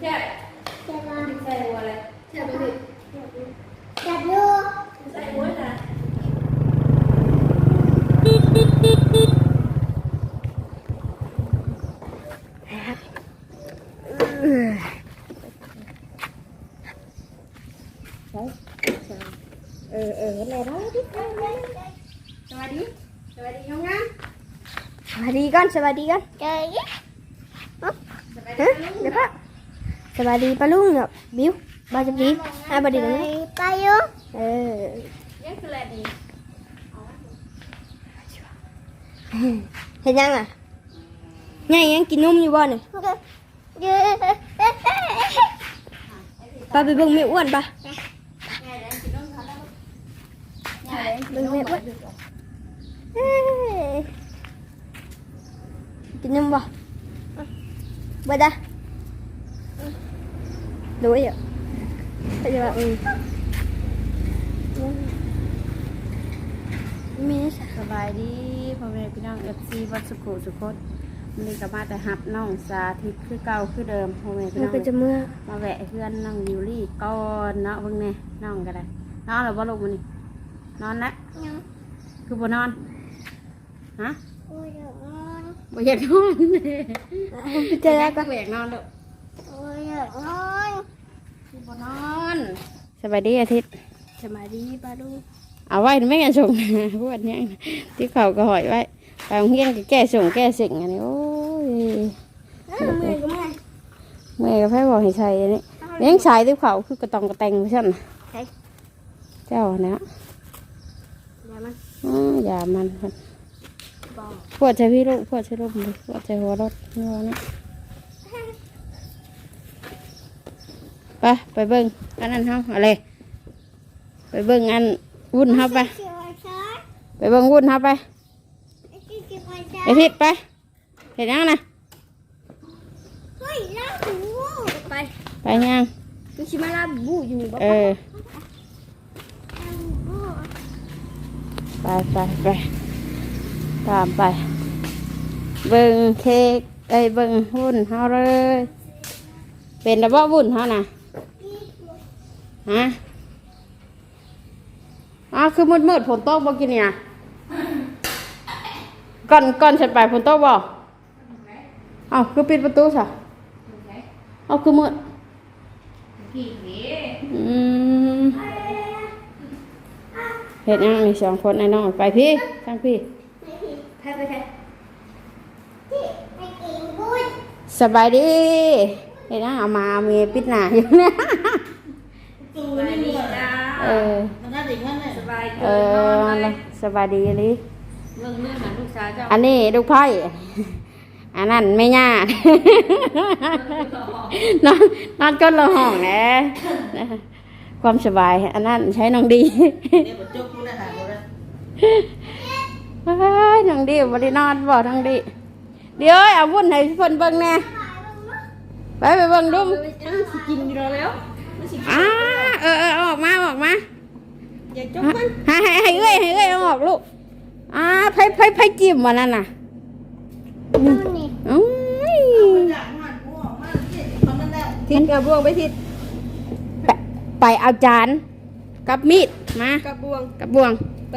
แซ่บใช่ปะใส่หัวอะไรแซ่บไปสิจับดูใส่หัวนะเออเอออะไรนะ ดิสวัสดีสวัสดีน้องงามสวัสดีก่อนสวัสดีก่อนเจอสวัสฮะดีเดี๋ยวพ่อสวัสดีป้าลุงเนาะบิวบาจับดีอะบาดีนะไปอยู่เออยังคืออะไรดีเห็นยังอะไงยังกินนมอยู่บ่เนี่ยป้าไปเบิ่งแม่อ้วนปะไงแล้วกินน้องเขาแล้วไงเบิ่งแม่อ้วนเอ้ยกินนมบ่บ่ได้ ดูไอ้อะไปจะว่าอืมมีนะจ๊ะสบายดีพ่อแม่พี่น้องเอฟซีวัดสุขุสุขดวันนี้ก็มาแต่หับน้องสาธิตคือเก่าคือเดิมพ่อแม่พี่มันน้องก็จะเมื่อมาแวะเพื่อนน้องยูรี่ก่อนเนาะเพิ่งแน่น้องก็ได้นอนหรือบ่ลูกมันนี่นอนนะคือบ่นอนฮะบ่อยากนอนไปเจอแล้วก็บ่อยาก นอนลูกคือบ่นอนสบายดีอาทิตย์สบายดีป้าดูเอาไว้ไม่งั้นส่งพวดเนี่ยที่เขาก็หอยไว้ไปโรงเรียนก็แก้ส่งแก้สิ่งอันนี้โอ้ยเมื่อยก็เมื่อยแม่ก็แพ้บอกให้ใช้อันนี้เลี้ยงชายที่เขาคือกระตองกระแตงใช่ไหมเจ้านะเดี๋ยวมันอ้าอย่ามันครับบอกปวดใจพี่ลูกปวดใจลูกเลยปวดใจหัวรถนี่วะนะ ไปไปเบิ้งอันนั้นเฮาอะไรไปเบิ้งอันวุ่นเฮาไปไปเบิ้งวุ่นเฮาไปไอทิศไปเห็นยังนะเฮ้ยลาบูไปไปยังมีชิมาลาบูอยู่นี่บ่เออไปไปไปตามไป เบิ้งเค้กไอ้ยเบิ้งวุ่นเฮาเลย เป็นระบบวุ่นเฮานะ ฮะอ๋อคือมืดมืดๆฝนตกบ่กินเนี่ยก่อนก่อนฉันไปฝนตกบ่เอ้าคือปิดประตูซะเอ้าคือมืดเหี้ยอืมเห็ดยังมีสองคนไอ้น้องไปพี่ทางพี่ไปไปไปสบายดีเห็ดยังเอามาเมียปิดหน้าอยู่นะ สบายดีจ้าเออ มันน่าดีมากเลยสบายเออสบายดีอันนี้เรื่องเรื่องนะลูกสาวเจ้าอันนี้ลูกไผ่อันนั้นไม่ย่านอนนอนก้นละห้องนะความสบาย อันนั้นใช้น้องดีเนี่ยผมจุกคุณนะคะผมนะเฮ้ยน้องดีบ่ได้นอนบ่น้องดี เดี๋ยวเอาวุ่นให้เพิ่นเบิ่งแหน่ไปไปเบิ่งดูกินอยู่แล้ว อ่าเออเออเอาออกมาเอาออกมาอย่าจุกมันให้ให้ให้เอ้ยให้เอ้ยเอาออกลูกอ่าไผไผไผจิ้มวันนั้นน่ะอุ้ยอยากหันหัวมากที่เขามันแล้วทิศกับบ่วงไปทิศไปไปเอาจานกับมีดมากับบ่วงกับบ่วงไป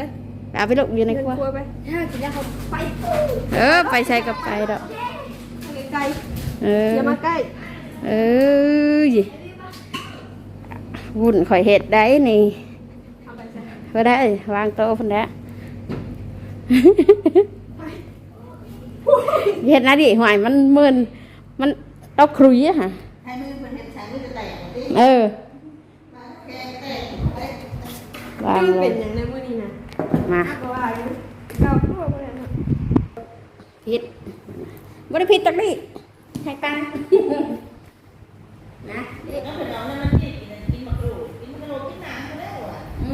เอาไปลูกอยู่ในครัวครัวไปถ้ากินแล้วเขาไปเออไปใส่กับไก่ดอกไกลเอออย่ามาใกล้เออ วุ่นข่อยเห็ดได้นี่ก็ได้วางโต๊ะพุ่นแล้วเห็ดนะดิหวยมันมึนมันเต้าครุยอะค่ะให้มือเป็นเห็ดแสงมือจะแตกดิเออแกแตกวางมันลเป็นงอย่างในมื้อนี้นะมาก็ว่าอยู่เราครัวบ่ได้นะพิษบริพิษตักดิให้ตังค์นะแล้วเป็นน้องนั่นมันกินกินมะกรู ดกินมะกรูดกินหนังก็ได้หรออื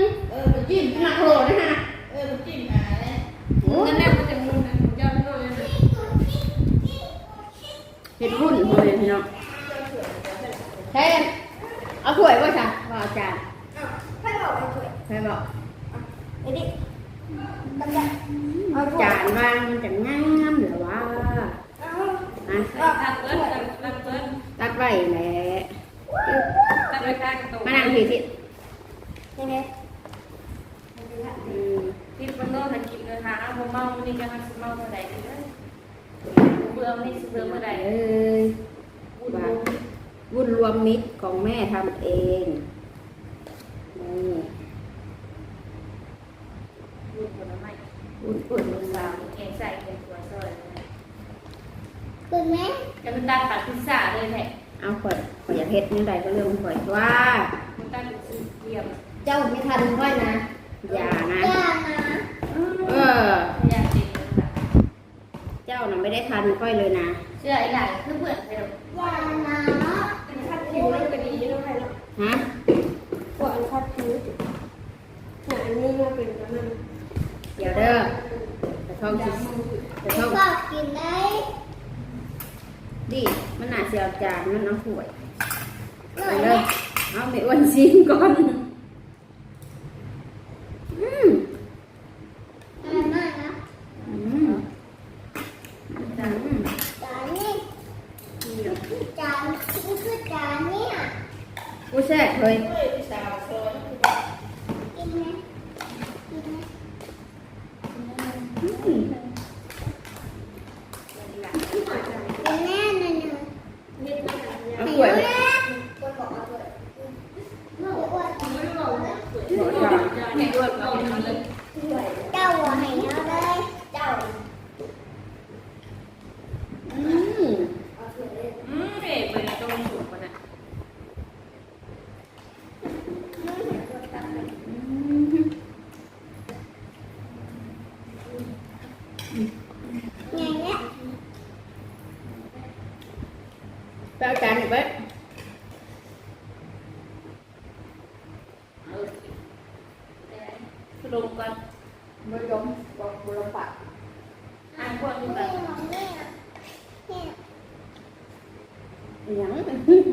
มเออมันจิ้มหนักโหลนะฮะ เออมันจิ้มหาเลย นั่นแหละมันจะมุนนะยอดน้อยนะ เห็ดหุ่นเลยพี่น้องใช่เอาถ้วยไว้จ้ะว่าเอาจาน ให้บอกไปช่วย ใครบอก ไอ้ดิบันไดเอา จานวางมันจะงามเหรือวะ เอา อะ เอาตักเปิ้ลตักเปิ้ล ตัก ดไว้แหละ ตั้งไว้ข้างตรง มานั่งทีสิ ยังไง อืม ที่บนโน้นกินเลยค่ะผมเมานี่จะมาเมาเมื่อไหร่เลยเบื่อนี่เบื่อเมื่อไหร่ เอ้ย วุ่น ว่าวุ่นรวมมิตร ของแม่ทำเองนี่วุ่นผลไม้วุ่นปวดมือสาวแกงใส่เป็นตัวซอยคุณแม่จะเป็นตาผัดพิซซ่าเลยแหละเอาข่อยข่อยอยากเฮ็ดนี่ใดก็เรื่องของข่อยว่ามันตาเป็นสีเทียมเจ้าไม่ทันค่อยนะอย่านะย่านะเอออยากติดเลยค่ะเจ้าน่ะไม่ได้ทันค่อยเลยนะเชื่อไอ้หลานคือเพื่อนใครหรอกย่านะ เป็นคัดคิวแล้วก็ดีแล้วใครหรอกฮะปวดคัดคิ้วหนานี่มาเป็นประมาณเดี๋ยวเด้อแต่ท้องสิแต่ท้องก็กินได้ ดิมันน่าเสียจานมันน้ำถ้วยหน่ไปอยเลแม่ยเอาไม่อ้วนซิมก่อน Yeah.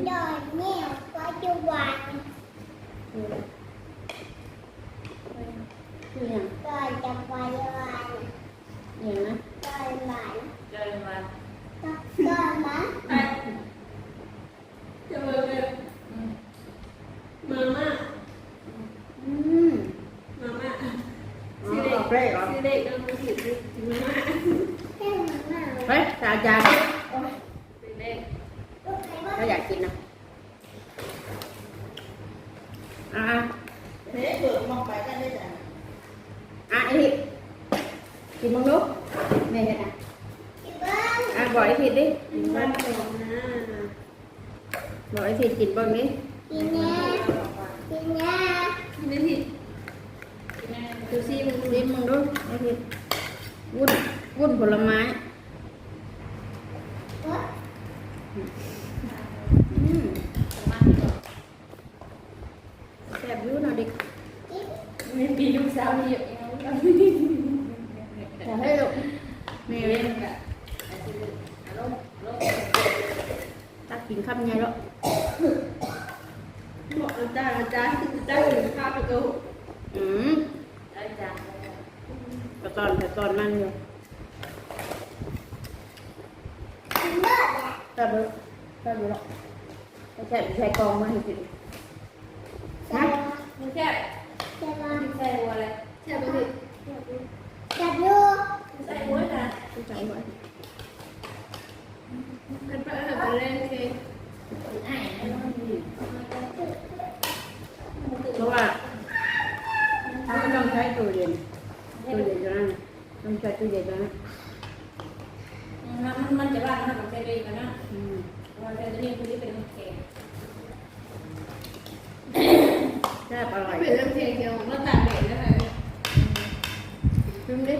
อยเนี่ยปัจจุบันคืออย่าง ดอยจะปัจจุบัน อย่างนะ ดอยหมัน เจอมา ดอยหมัน ไอ้เจอเลยมาม่า อืม มาม่า อ๋อบอกได้เหรอ ชื่อเด็กก็รู้สึกถึงมาม่า แค่หมันมาก เฮ้ยจานจาน เป็นเด็ก ลูกใครว่า เราอยากกินนะอะ เฮ้ยเปิดมองไปกันได้จ้ะ อะไอ้ผิดกินมึงลูก แม่เห็นอะกินบ้างอะบอกไอ้ผิดดิกินบ้านก่อนนะบอกไอ้ผิดกินบ้างดิกินแน่กินแน่นี่ผิดดูซิมึงกินมึงดูไอ้ผิดวุ้นวุ้นผลไม้ วัด อืม มาดีกว่า แซ่บอยุ่นะดิ กิน ไม่ปีลูกสาวนี่อย่างนี้ แต่ให้ลูกนี่ เล่ เล่ น น กันลงลง ตักกินคำใหญ่แล้ว บอกอาจารย์อาจารย์ได้ถึงข้าวประตู อืม อาจารย์ กระ ตอนกระตอนมันอยู่กินเลิศแหละแซ่บเลยแซ่บอยู่หรอกแซ่บใส่กองมาให้กินใช่มึงแค่ใช่ไหมมึงใส่หัวอะไรใช่ไหมจับดูใส่หัวนะผู้ชายหน่อยกันไปหาไปเล่นเคไอ้เพราะว่าไม่ต้องใช้ตู้เย็นตู้เย็นอยู่นั่น ต้องใช้ตู้เย็นอยู่นั่นมันมันจะบ้านมันกับเซรีกันนะอืมวันเซรีคือที่เป็นเค้กแซ่บอร่อยเป็นเรื่องเพลงเดียวแล้วตาเด็กแล้วไงชิมดิ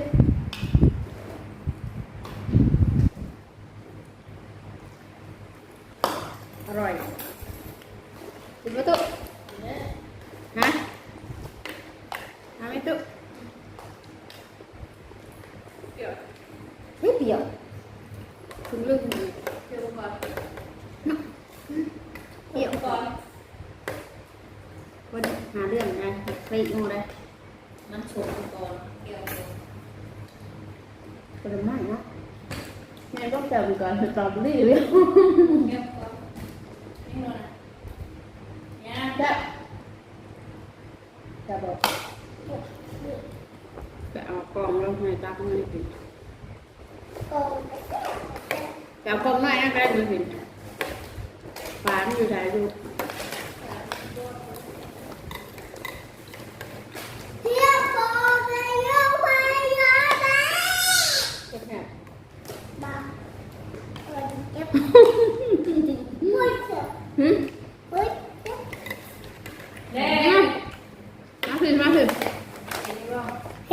อีกนู่นเลยน้ำโชว์ก่อนเกี่ยวผลไม้เนาะแม่ก็จับก่อนตอบรีบเลยเกี่ยวก่อนนี่นู่นะยาจับจับบอกจะเอากล่องลงให้ตักไม่ติดกล่เอากล่องหน่อยนะก็ได้ดูสิ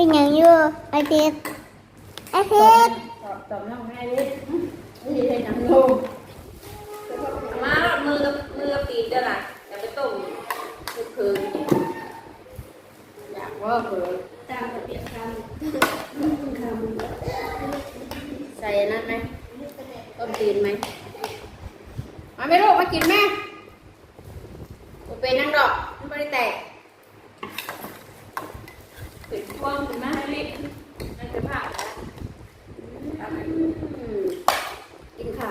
็นยังอยู่ไอทิศไอทิศตอบตอบน้องให้ดิไม่ดีเลยน้ำลงมาหมือกับมือกับปีกด้วยล่ะอย่าไปตุ่มคือคืนอยากว่าเผลอตามระเบียบคำคำใส่นั่นไหมต้มตีนไหมมาไม่รู้มากินแม่กูเป็นนั่งดอกไม่ได้แตก กว้างขึ้นมาลินั่นคือภาพนะกินค่ะ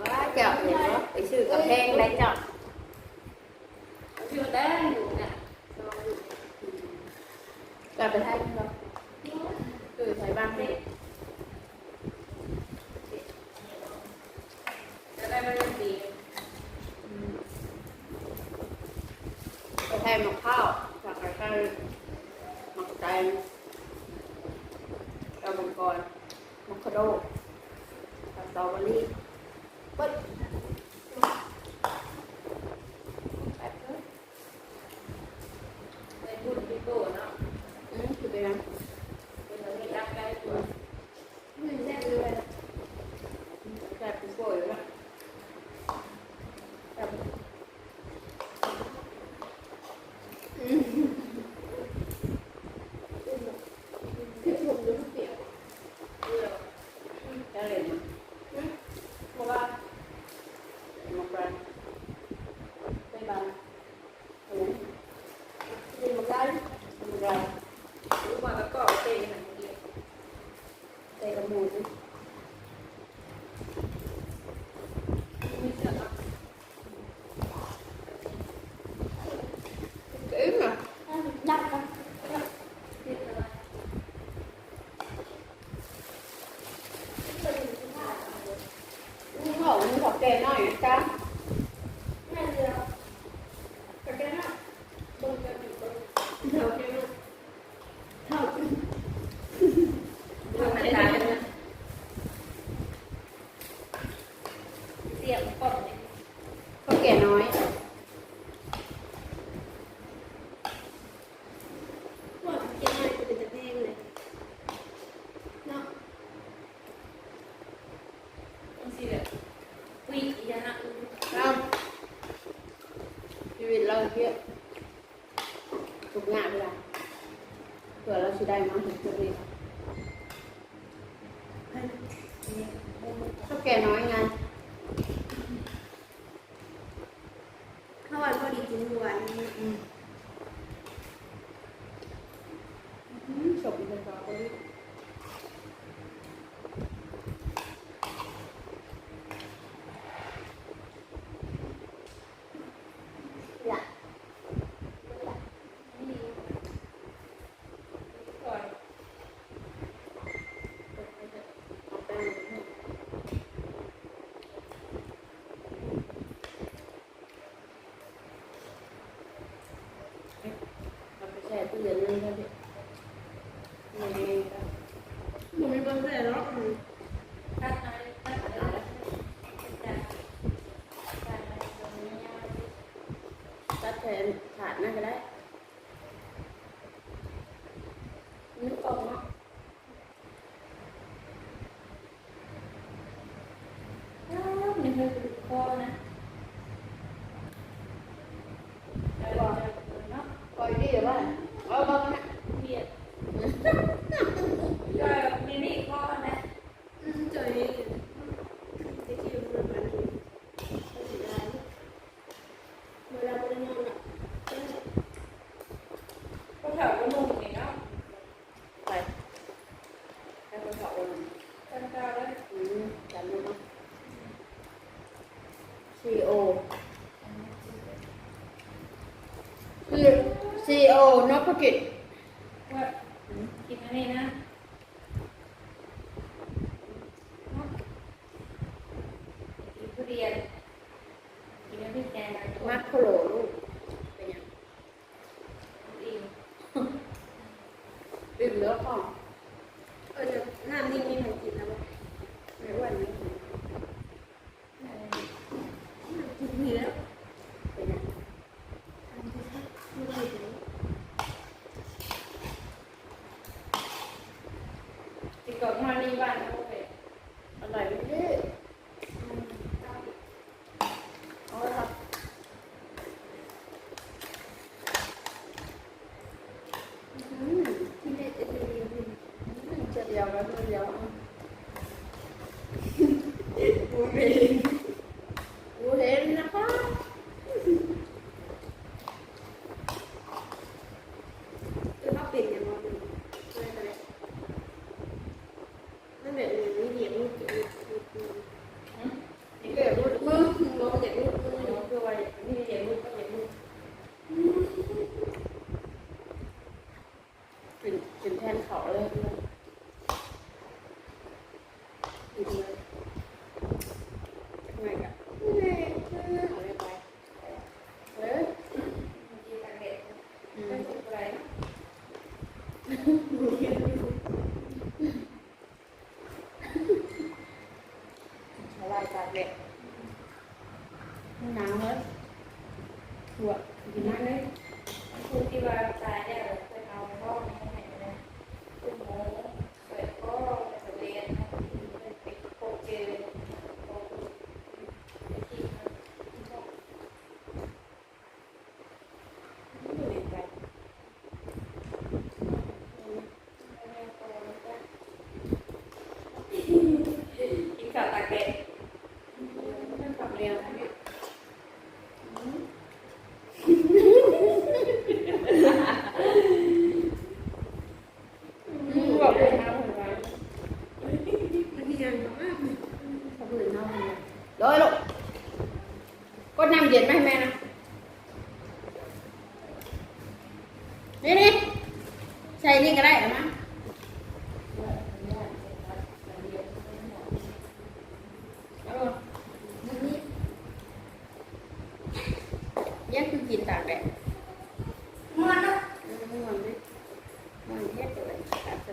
ว้าเจ้เห็นไปชื่อกับเพลงไรเจ้า Yeah. cook it? What? Yama, yama. O meio.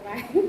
bye.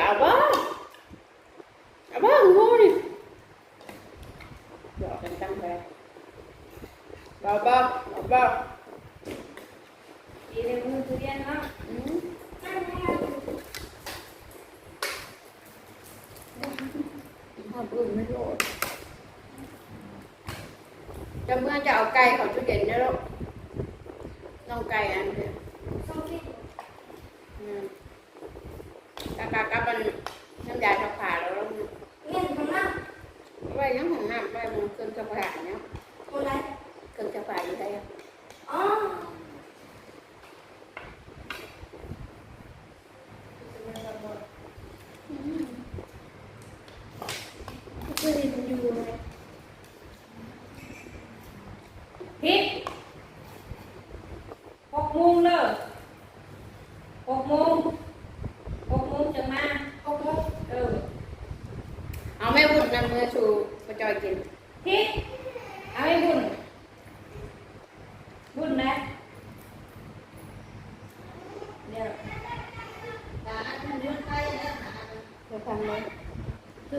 abah abah ngori rồi anh tăng về. Bà ba bà ba đi lên mua durian đó. Cảm ơn chào cây của chú Đình đó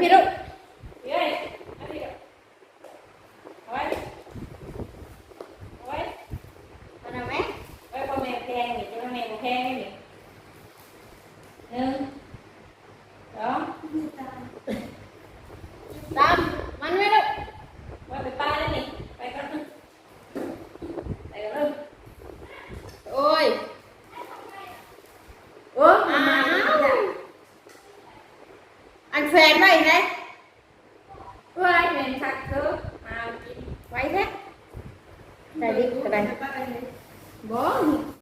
ม